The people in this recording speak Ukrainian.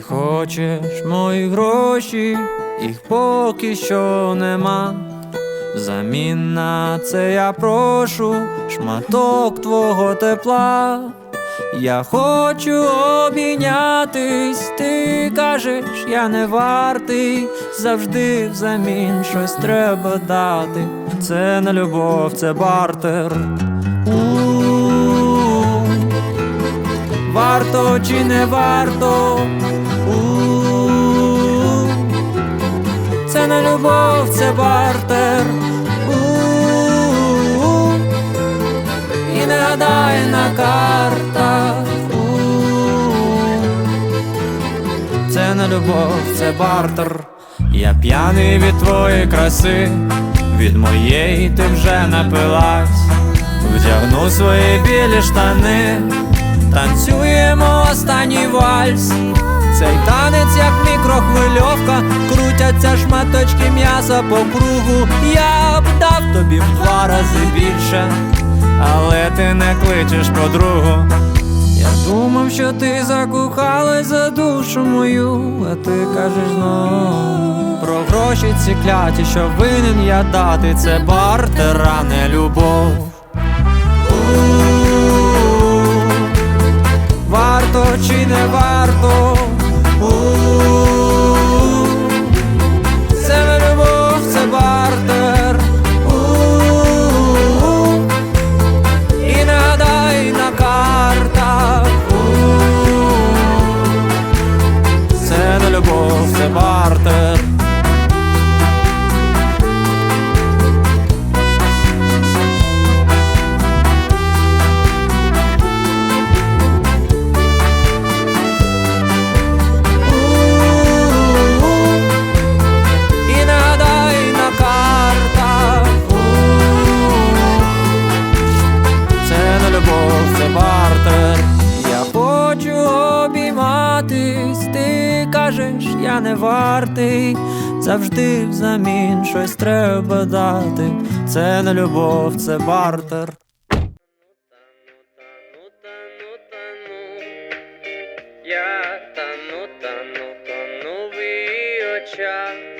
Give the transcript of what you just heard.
хочеш мої гроші, їх поки що нема. Взамін на це я прошу шматок твого тепла. Я хочу обійнятись, ти кажеш, я не вартий, завжди взамін щось треба дати. Це не любов, це бартер. У-у-у. Варто чи не варто? Любов, це бартер. У-у-у. І не гадай на картах. У-у-у. Це не любов, це бартер. Я п'яний від твоєї краси, від моєї ти вже напилась. Вдягну свої білі штани, танцюємо останній вальс. Цей танець, як мікрохвильовка, крутяться шматочки м'яса по кругу. Я б дав тобі в два рази більше, але ти не кличеш подругу. Я думав, що ти закохалась за душу мою, а ти кажеш знов про гроші ці кляті, що винен я дати, це бартер, а не любов. Варто чи не варто? Бартер. Я хочу обійматись, ти кажеш, я не вартий. Завжди взамін щось треба дати. Це не любов, це бартер. Я тану, тану, тону в її.